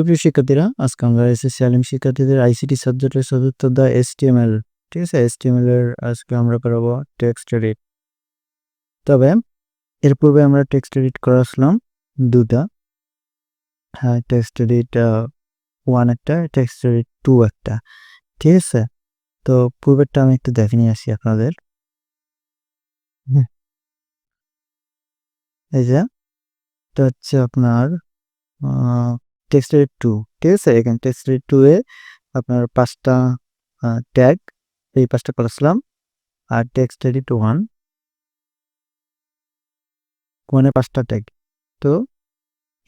সুপ্রিয় শিক্ষার্থীরা, আজকে আমরা এসএসসি আলিম শিক্ষার্থীদের আইসিটি সাবজেক্টের চতুর্থ দা এসটিএমএল, ঠিক আছে? এসটিএমএল এর আজকে আমরা করাবো টেক্সট এডিট। তবে এর পূর্বে আমরা টেক্সট এডিট করাছিলাম দুটা। হ্যাঁ টেক্সট এডিট ওয়ান একটা, টেক্সট এডিট টু একটা, ঠিক আছে? তো পূর্বেরটা আমি একটু দেখে নিয়ে আসি আপনাদের। এই যে, এটা হচ্ছে আপনার টেক্সট এডিট টু ঠিক আছে? এখানে টেক্সট এডিট টু এ আপনার পাঁচটা ট্যাগ এই পাঁচটা করেছিলাম আর টেক্সট এডিট ওয়ান ওয়ানে পাঁচটা ট্যাগ তো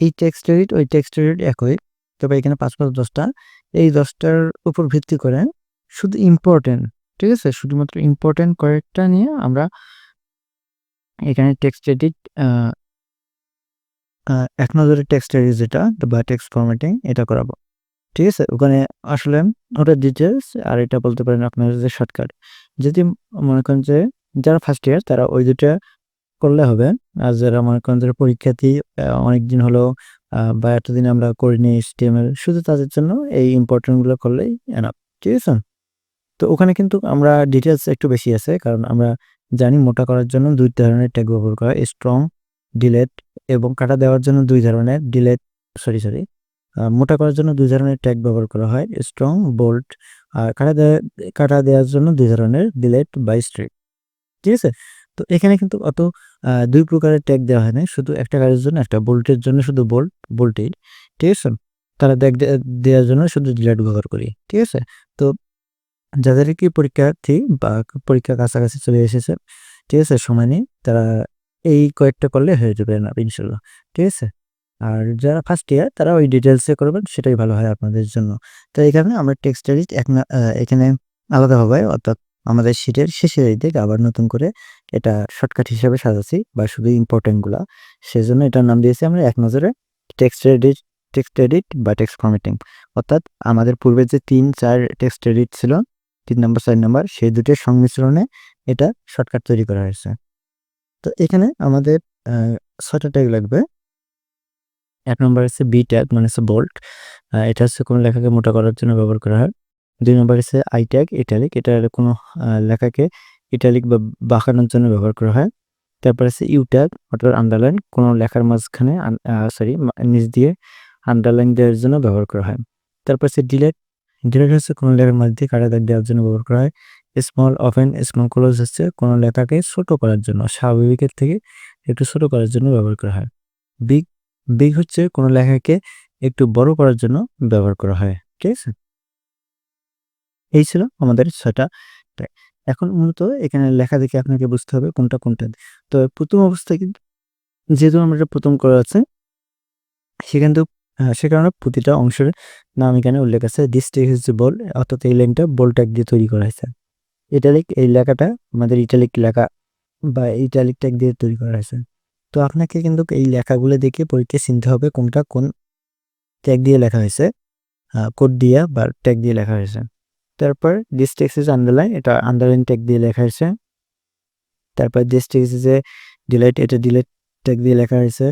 এই টেক্সট এডিট ওই টেক্সট এডিট একই, তবে এখানে পাঁচ পাঁচ দশটা, এই দশটার উপর ভিত্তি করে শুধু ইম্পর্টেন্ট ঠিক আছে? শুধুমাত্র ইম্পর্টেন্ট কয়েকটা নিয়ে আমরা এখানে টেক্সট এডিট এক নজরে টেক্সট যেটা বা টেক্সট ফরম্যাটিং এটা করাবো। ঠিক আছে? ওখানে আসলে ওটা ডিটেলস আর এটা বলতে পারেন আপনার যে শর্টকাট যদি মনে করেন যে যারা ফার্স্ট ইয়ার তারা ওই দুটা করলে হবে। আর যারা মনে করেন যে পরীক্ষার্থী অনেক দিন হলো বা এতদিন আমরা করিনি এসটিএমএল শুধু তাদের জন্য এই ইম্পর্টেন্টগুলো করলেই এনাফ ঠিক আছে? তো ওখানে কিন্তু আমরা ডিটেলস একটু বেশি আছে, কারণ আমরা জানি মোটা করার জন্য দুই ধরনের ট্যাগ ব্যবহার করা স্ট্রং ডিলেট এবং কাটা দেওয়ার জন্য দুই ধরনের ডিলেট সরি সরি মোটা করার জন্য দুই ধরনের ট্যাগ ব্যবহার করা হয় স্ট্রং বোল্ট আর কাটা দেওয়া কাটা দেওয়ার জন্য দুই ধরনের ডিলেট বাই স্ট্রিক ঠিক আছে? তো এখানে কিন্তু অত দুই প্রকারের ট্যাগ দেওয়া হয় না শুধু একটা কাজের জন্য, একটা বোল্টের জন্য শুধু বোল্ট বোল্টেড ঠিক আছে? তারা ট্যাগ দেওয়ার জন্য শুধু ডিলেট ব্যবহার করি, ঠিক আছে? তো যাদের কি পরীক্ষার্থী বা পরীক্ষা কাছাকাছি চলে এসেছে, ঠিক আছে, সময় নেই তারা এই কয়েকটা করলে হয়ে যাবে না, ইনশাল্লাহ। ঠিক আছে? আর যারা ফার্স্ট ইয়ার তারা ওই ডিটেলসে করবেন, সেটাই ভালো হয় আপনাদের জন্য। তো এখানে আমরা টেক্সট এডিট এখানে আলাদাভাবে অর্থাৎ আমাদের শিটের শেষের দিকে আবার নতুন করে এটা শর্টকাট হিসাবে সাজাচ্ছি, বা শুধু ইম্পর্টেন্টগুলো সেজন্য এটার নাম দিয়েছি আমরা এক নজরে টেক্সট এডিট টেক্সট এডিট বা টেক্সট ফর্মেটিং অর্থাৎ আমাদের পূর্বে যে তিন, চার টেক্সট এডিট ছিল, তিন নম্বর চার নম্বর সেই দুটির সংমিশ্রণে এটা শর্টকাট তৈরি করা হয়েছে। তো এখানে আমাদের ছয়টা ট্যাগ লাগবে। এক নম্বর হচ্ছে বি ট্যাগ মানে হচ্ছে বোল্ট এটা হচ্ছে কোনো লেখাকে মোটা করার জন্য ব্যবহার করা হয়। দুই নম্বর হচ্ছে আই ট্যাগ ইটালিক এটা কোনো লেখাকে ইটালিক বা বাঁকানোর জন্য ব্যবহার করা হয়। তারপর আছে ইউ ট্যাগ অর্থাৎ আন্ডারলাইন কোনো লেখার মাঝখানে সরি নিচ দিয়ে আন্ডারলাইন দেওয়ার জন্য ব্যবহার করা হয়। তারপর হচ্ছে ডিলেট ডিলেট হচ্ছে কোনো লেখার মাঝ দিয়ে কাটা দাগ দেওয়ার জন্য ব্যবহার করা হয়। স্মল অফেন স্মল ক্লোজ হচ্ছে কোনো লেখাকে ছোট করার জন্য, স্বাভাবিকের থেকে একটু ছোট করার জন্য ব্যবহার করা হয়। বিগ বিগ হচ্ছে কোনো লেখাকে একটু বড় করার জন্য ব্যবহার করা হয়, ঠিক আছে? এই ছিল আমাদের ছয়টা এখন মূলত এখানে লেখা দেখে আপনাকে বুঝতে হবে কোনটা কোনটা। তো প্রথম অবস্থায় কিন্তু যেহেতু আমরা প্রথম করা আছে, সেখান থেকে সে কারণে প্রতিটা অংশের নাম এখানে উল্লেখ আছে হচ্ছে বল অর্থাৎ এই লাইনটা বল ট্যাগ দিয়ে তৈরি করা হয়েছে। ইটালিক, এই লেখাটা আমাদের ইটালিক লেখা বা ইটালিক ট্যাগ দিয়ে তৈরি করা হয়েছে। তো আপনাকে কিন্তু এই লেখাগুলো দেখে পরীক্ষা চিনতে হবে কোনটা কোন ট্যাগ দিয়ে লেখা হয়েছে কোড দিয়ে বা ট্যাগ দিয়ে লেখা হয়েছে। তারপর দিস টেক্স ইজ আন্ডারলাইন এটা আন্ডারলাইন ট্যাগ দিয়ে লেখা হয়েছে। তারপর this text is a delete এটা ডিলাইট ট্যাগ দিয়ে লেখা হয়েছে।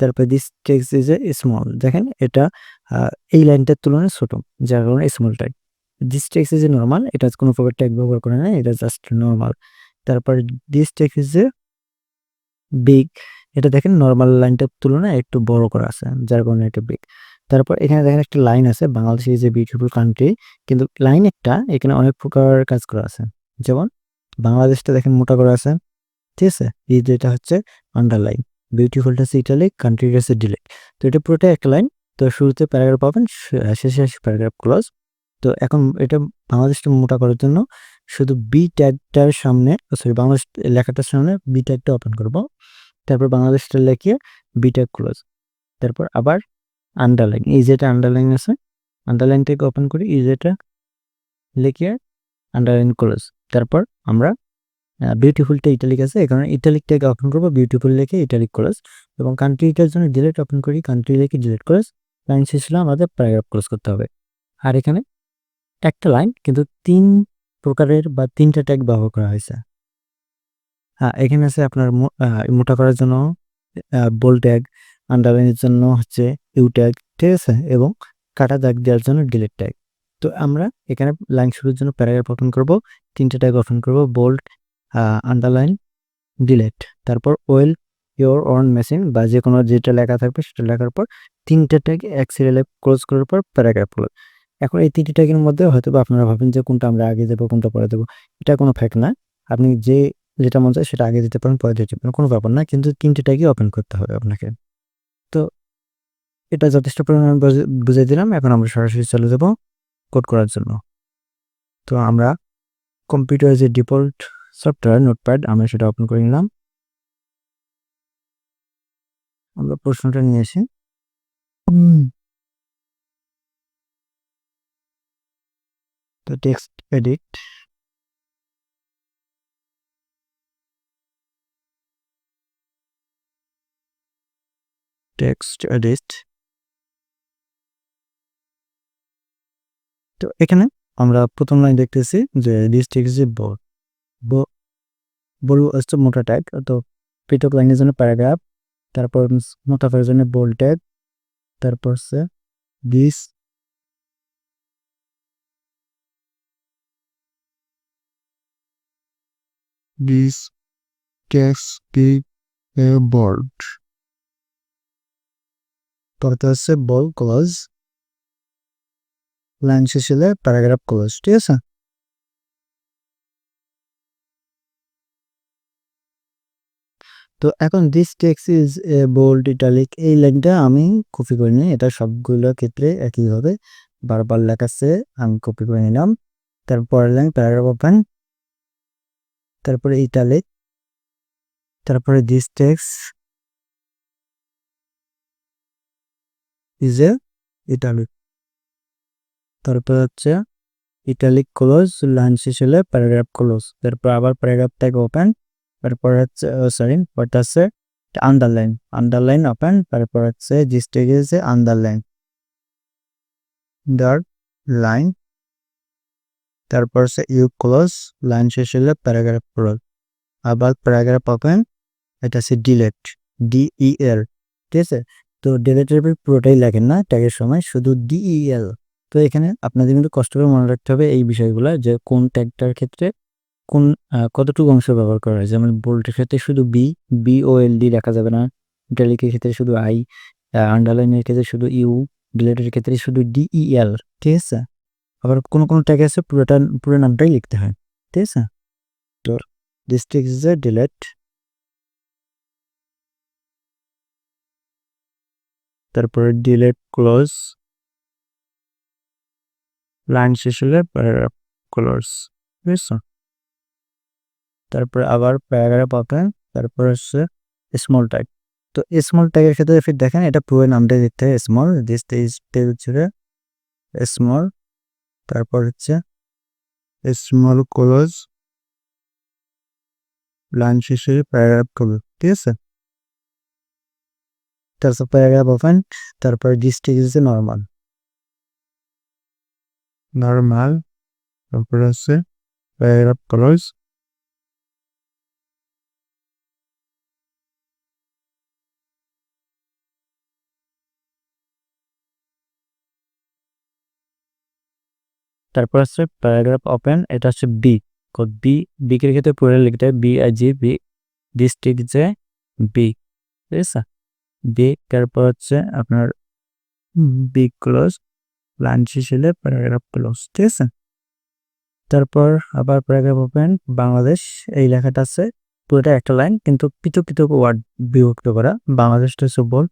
তারপর this text is a small দেখেন এটা এই লাইনটার তুলনায় ছোট, যার কারণে small tag this text is normal এটা কোনো প্রকার ট্যাগ ব্যবহার করে না এটা জাস্ট নর্মাল তারপর দিস টেক্স ইজ বিগ এটা দেখেন নর্মাল লাইনটার তুলনায় একটু বড় করা আছে, যার কারণে এটা বিগ তারপর এখানে দেখেন একটা লাইন আছে, Bangladesh is a beautiful country কিন্তু লাইন একটা, এখানে অনেক প্রকার কাজ করা আছে। যেমন বাংলাদেশটা দেখেন মোটা করা আছে, ঠিক আছে? এই যেটা হচ্ছে আন্ডারলাইন বিউটিফুলটা হচ্ছে ইটালিক কান্ট্রিটা হচ্ছে ডিলেক তো এটা পুরোটা একটা লাইন তো শুরুতে প্যারাগ্রাফ পাবেন শেষে আসে প্যারাগ্রাফ ক্লোজ তো এখন এটা বাংলাদেশটা মোটা করার জন্য শুধু বি ট্যাগটার সামনে সরি বাংলাদেশ লেখাটার সামনে বি ট্যাগটা ওপেন করব। তারপর বাংলাদেশটা লেখিয়ে বি ট্যাগ ক্লোজ তারপর আবার আন্ডারলাইন এই যেটা আন্ডারলাইন আছে আন্ডারলাইন থেকে ওপেন করি, এই যেটা লিখে আন্ডারলাইন ক্লোজ তারপর আমরা বিউটিফুলটা ইটালিক আছে এখানে ইটালিকটাকে ওপেন করব বিউটিফুল লিখে ইটালিক ক্লোজ এবং কান্ট্রিটার জন্য ডিলেট ওপেন করি কান্ট্রি লিখে ডিলেট ক্লোজ লাইন শেষ হলে আমাদের প্যারাগ্রাফ ক্লোজ করতে হবে। আর এখানে একটা লাইন, কিন্তু তিন প্রকারের বা তিনটা ট্যাগ ব্যবহার করা হয়েছে। হ্যাঁ এখানে আছে আপনার মোটা করার জন্য বোল ট্যাগ আন্ডারলাইনের জন্য হচ্ছে ইউ ট্যাগ ঠিক আছে? এবং কাটা দাগ দেওয়ার জন্য ডিলিট ট্যাগ তো আমরা এখানে লাইন শুরুর জন্য প্যারাগ্রাফ ওপেন করব, তিনটে ট্যাগ ওপেন করব বোল্ড আন্ডারলাইন ডিলেট তারপর ওয়েল ইওর অন মেশিন বা যে কোনো যেটা লেখা থাকবে সেটা লেখার পর তিনটে ট্যাগ এক ক্লোজ করার পর প্যারাগ্রাফ এখন এই তিনটি ট্যাগের মধ্যে হয়তো বা আপনারা ভাবেন যে কোনটা আমরা আগে দেবো, কোনটা পরে দেবো। এটা কোনো ফ্যাক্ট না। আপনি যে, যেটা মন চায় সেটা আগে দিতে পারেন, পরে দিতে পারেন, কোনো ব্যাপার না। কিন্তু তিনটে ট্যাগই ওপেন করতে হবে আপনাকে। তো এটা যথেষ্ট পরিমাণে বুঝিয়ে দিলাম। এখন আমরা সরাসরি চলে যাব কোড করার জন্য। তো আমরা কম্পিউটার যে ডিফল্ট সফটওয়্যার নোটপ্যাড আমরা সেটা ওপেন করে নিলাম। আমরা প্রশ্নটা নিয়ে আসি। তো টেক্সট এডিট টেক্সট এডিট তো এখানে আমরা প্রথম লাইন দেখতেছি যে দিস টেক্সট যে বল বল হচ্ছে মোটা ট্যাগ তো পৃথক লাইনের জন্য প্যারাগ্রাফ তারপর মোটাফের জন্য বোল ট্যাগ তারপর হচ্ছে this this text be a board পরতে হচ্ছে বল ক্লোজ লাইন শেষ প্যারাগ্রাফ ক্লোজ ঠিক আছে তো এখন this text is a bold italic এই লাইনটা আমি কপি করে নিই, এটা সবগুলো ক্ষেত্রে একইভাবে বারবার লেখাচ্ছে আমি কপি করে নিলাম। তারপরের লাইন প্যারাগ্রাফ ওপেন তারপরে ইটালিক তারপরে this text is a italic তারপর হচ্ছে ইটালিক ক্লোজ লাইন শেষ হলে প্যারাগ্রাফ ক্লোজ তারপর আবার প্যারাগ্রাফ ট্যাগ ওপেন তারপর হচ্ছে সরি ওটা হচ্ছে আন্ডারলাইন আন্ডারলাইন ওপেন তারপর হচ্ছে এ আন্ডারলাইন দার লাইন তারপর হচ্ছে ইউ ক্লোজ লাইন শেষ হলে প্যারাগ্রাফ ক্লোজ আবার প্যারাগ্রাফ ওপেন এটা হচ্ছে ডিলেট ডিইএল ঠিক আছে? তো ডিলেটের পুরোটাই লেখেন না ট্যাগের সময় শুধু ডিইএল তো এখানে আপনাদের কিন্তু কষ্ট করে মনে রাখতে হবে এই বিষয়গুলো, যে কোন ট্যাগটার ক্ষেত্রে কোন কতটুকু অংশ ব্যবহার করা হয়। যেমন বোল্টের ক্ষেত্রে শুধু B B O L D লেখা যাবে না। ইটালিকের ক্ষেত্রে শুধু আই আন্ডারলাইনের ক্ষেত্রে শুধু ইউ ডিলেটের ক্ষেত্রে শুধু ডিইএল ঠিক আছে? আবার কোনো কোনো ট্যাগ আছে পুরোটা পুরো নামটাই লিখতে হয় ঠিক আছে? তো this text is a delete তারপরে ডিলেট ক্লোজ লাইন শেষ হলে ক্লোজ বুঝছ তারপরে আবার প্যারাগ্রাফ ওপেন তারপর হচ্ছে স্মল ট্যাগ তো স্মল ট্যাগের ক্ষেত্রে দেখেন এটা পুরো নামটা দিতে হয় স্মল দিস হচ্ছে স্মল তারপর হচ্ছে স্মল কলোজ লাইন শেষে প্যারাগ্রাফ করবে, ঠিক আছে? তারপর প্যারাগ্রাফ ওপেন তারপর this text is normal normal তারপর হচ্ছে প্যারাগ্রাফ colors তারপর হচ্ছে প্যারাগ্রাফ ওপেন, এটা হচ্ছে বি বি বিকের ক্ষেত্রে পুরো লিখতে B I G B this text যে বি ঠিক আছে? বি তারপর হচ্ছে আপনার বি ক্লোজ শেষ হলে প্যারাগ্রাফ ক্লোজ ঠিক আছে? তারপর আবার প্যারাগ্রাফ ওপেন বাংলাদেশ, এই লেখাটা আছে, পুরোটা একটা লাইন কিন্তু পৃথক পৃথক ওয়ার্ড বিভক্ত করা, বাংলাদেশটা হচ্ছে বোল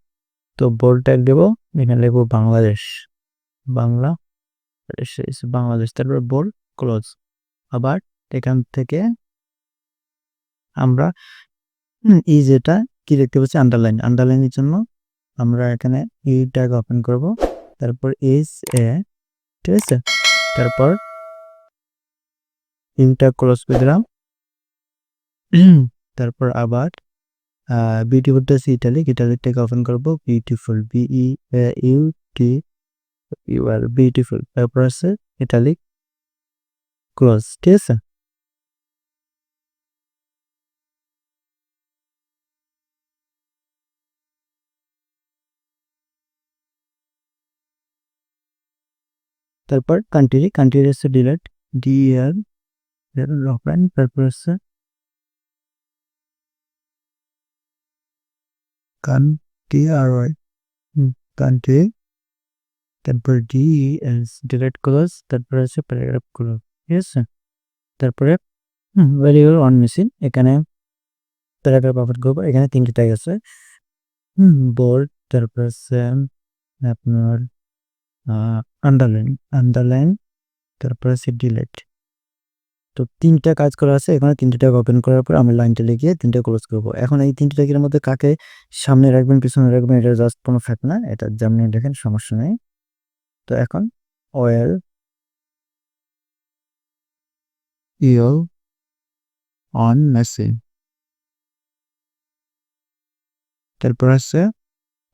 তো বোল ট্যাগ দেবো, এখানে লিখব বাংলাদেশ, বাংলা বাংলাদেশ, তারপর বোল ক্লোজ। আবার এখান থেকে আমরা ই যেটা কি দেখতে পাচ্ছি? আন্ডারলাইন আন্ডারলাইনের জন্য আমরা এখানে ই ট্যাগ ওপেন করব। তারপর এস এ ঠিক আছে? তারপর ইনটা ক্লোজ করে দিলাম। তারপর আবার বিউটিফুলটা আছে ইটালিক ইটালিকটাকে ওপেন করব। Beautiful B E U T U R beautiful তারপর আছে ইটালিক ক্লোজ ঠিক আছে? তারপর কান্ট্রি কান্ট্রি হচ্ছে ডিলেট ডি আর রফেন তারপর হচ্ছে কান টি আর কান্ট্রি তারপর ডি এস ডিলেট ক্লোজ তারপর আছে প্যারাগ্রাফ ক্লোজ ঠিক আছে? তারপরে ভ্যারিয়েবল অন মেশিন এখানে প্যারাগ্রাফ আবার করব, এখানে তিনটে ট্যাগ আছে। বোল্ড তারপর আছে আপনার আন্ডারলাইন আন্ডারলাইন তারপর আছে ডিলেট তো তিনটা কাজ করা আছে, এখানে তিনটে ট্যাগ ওপেন করার পর আমি লাইনটা লিখিয়ে তিনটে ক্লোজ করব। এখন এই তিনটে ট্যাগের মধ্যে কাকে সামনে রাখবেন, পিছনে রাখবেন, এটা জাস্ট কোনো ফ্যাক্ট না, এটা যেমনি দেখেন সমস্যা নেই। তো এখন অয়েল ইল অন মেশিন তারপর আছে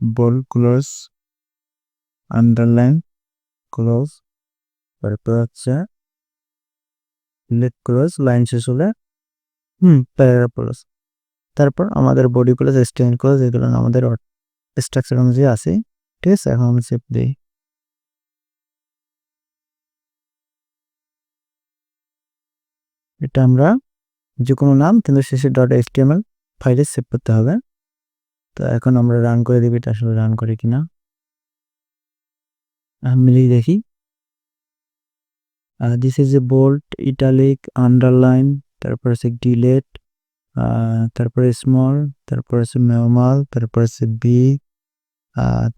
বল ক্লোজ, আন্ডারলাইন ক্লোজ, তারপর হচ্ছে লেট ক্লোজ, লাইন শেষ হলে, হুম প্যারাগ্রাফ ক্লোজ। তারপর আমাদের বডি ক্লোজ স্ট্যান্ড ক্লোজ, এগুলো আমাদের স্ট্রাকচার অনুযায়ী আছে, ঠিক আছে? এখন আমি সেভ দিই। এটা আমরা যে কোনো নাম, কিন্তু শেষে ডট এসটিএমএল ফাইলে সেভ করতে হবে। তো এখন আমরা রান করে দিবি, এটা আসলে রান করে কিনা। মিলিয়ে দেখি this is a bold italic underline তারপর আছে ডিলেট তারপরে স্মল তারপর আছে মেওমাল তারপর আছে বি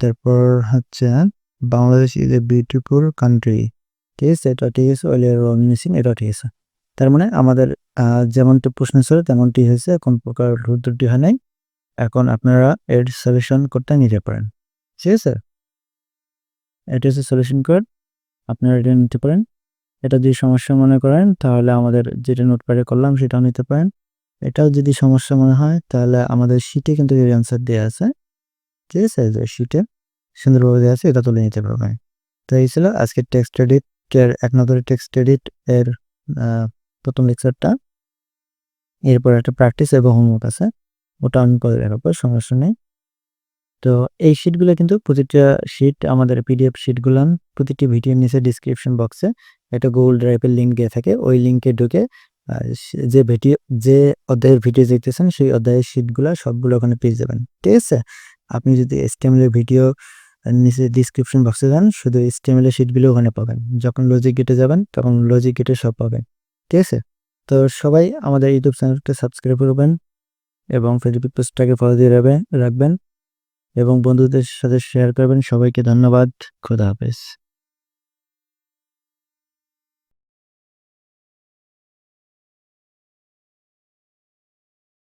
তারপর হচ্ছে Bangladesh is a beautiful country ঠিক আছে? এটা ঠিক আছে অয়েলের মিসিং এটা ঠিক আছে। তার মানে আমাদের যেমনটি প্রশ্ন ছিল তেমনটি হয়েছে কোন প্রকার ভুল ত্রুটি হয় নাই। এখন আপনারা এর সলিউশন করতে নিতে পারেন। ঠিক আছে? এটা হচ্ছে সলিউশন কোড আপনারা এটা নিতে পারেন। এটা যদি সমস্যা মনে করেন, তাহলে আমাদের যেটা নোটপ্যাডে করলাম সেটাও নিতে পারেন। এটাও যদি সমস্যা মনে হয়, তাহলে আমাদের শিটে কিন্তু এর অ্যান্সার দেওয়া আছে। ঠিক আছে? যে শিটে সুন্দরভাবে দেওয়া আছে, এটা তুলে নিতে পারবেন। তো এই ছিল আজকের টেক্সট এডিট এর এক নজরে টেক্সট এডিট এর প্রথম লেকচারটা এরপর একটা প্র্যাকটিস এবং হোমওয়ার্ক আছে। ওটা আমি পরে দেখাবো সমস্যা নেই। তো এই শিটগুলো কিন্তু প্রতিটা শিট আমাদের পিডিএফ শিটগুলো প্রতিটি ভিডিওর নিচে ডিসক্রিপশন বক্সে একটা গুগল ড্রাইভের লিঙ্ক দিয়ে থাকে। ওই লিঙ্কে ঢুকে যে ভিডিও যে অধ্যায়ের ভিডিও দেখতেছেন, সেই অধ্যায়ের শিটগুলো সবগুলো ওখানে পেয়ে যাবেন। ঠিক আছে? আপনি যদি এসটিএমএল এর ভিডিও নিচে ডিসক্রিপশন বক্সে যান, শুধু এসটিএমএল এর শিটগুলো ওখানে পাবেন। যখন লজিক গেটে যাবেন, তখন লজিক গেটে সব পাবেন। ঠিক আছে? তো সবাই আমাদের ইউটিউব চ্যানেলটা সাবস্ক্রাইব করবেন এবং ফেসবুক পোস্টটাকে ফলো দিয়ে রাখবেন এবং বন্ধুদের সাথে শেয়ার করবেন। সবাইকে ধন্যবাদ। খোদা হাফেজ।